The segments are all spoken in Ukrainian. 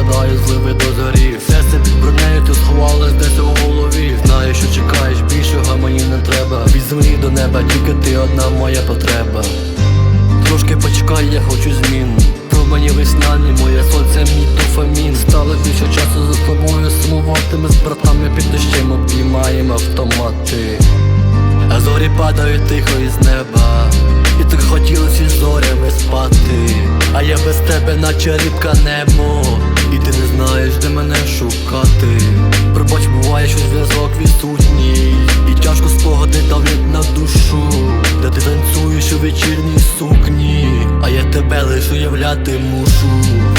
падаю, зливи до зорі. Серце під бронею, ти сховалась десь у голові. Знаю, що чекаєш, більшого мені не треба. Від землі до неба, тільки ти одна моя потреба. Трошки почекай, я хочу змін. Про мені весняні, моє сонце, мій дофамін. Стало більше часу за тобою сумувати Ми з братами під дощем обіймаємо автомати. А зорі падають тихо із неба. І так хотілося із зорями спати А я без тебе, наче рибка немо. І ти не знаєш, де мене шукати. Пробач, буває, що зв'язок відсутній. І тяжко спогади давлять на душу. Де ти танцюєш у вечірній сукні? А я тебе лиш уявляти мушу.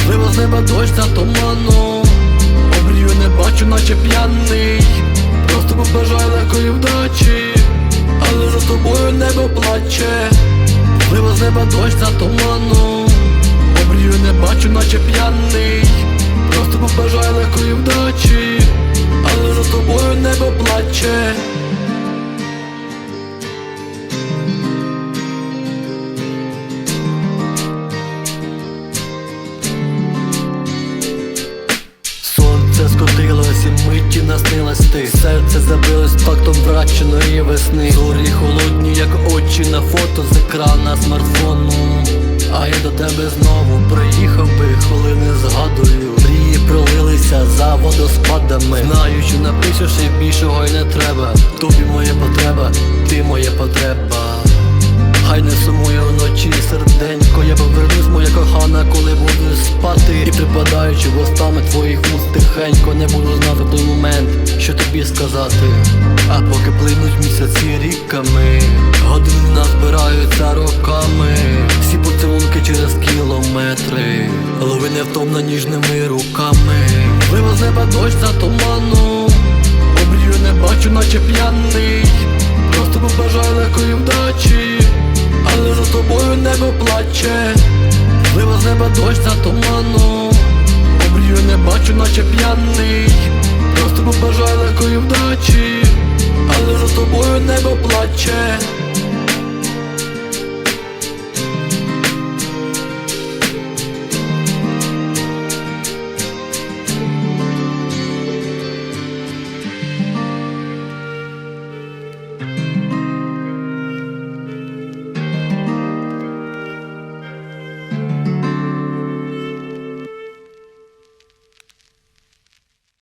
Лива з неба дощ за туманом. Обрію не бачу, наче п'яний. Просто побажаю легкої вдачі. Але за тобою небо плаче. Лива з неба дощ за туманом наче п'яний. Просто побажаю легкої вдачі Але за тобою небо плаче. Скотилось і миті наснилась ти. Серце забилось тактом враченої весни. Зорі холодні, як очі на фото з екрана смартфону А я до тебе знову приїхав би, хвилини згадую. Мрії пролилися за водоспадами. Знаю, що напишеш і більшого й не треба. Тобі моя потреба, ти моя потреба. Хай не сумує вночі серденько, я повернусь, моя кохана, коли буду спати. І припадаючи вустами твоїх вуст тихенько. Не буду знати той момент, що тобі сказати. А поки плинуть місяці ріками кілометри Лови невтомно ніжними руками. Лива з неба дощ за туманом. Обрію не бачу, наче п'яний. Просто побажаю легкої вдачі. Але за тобою небо плаче. Лива з неба дощ за туманом. Обрію не бачу, наче п'яний. Просто побажаю легкої вдачі. Але за тобою небо плаче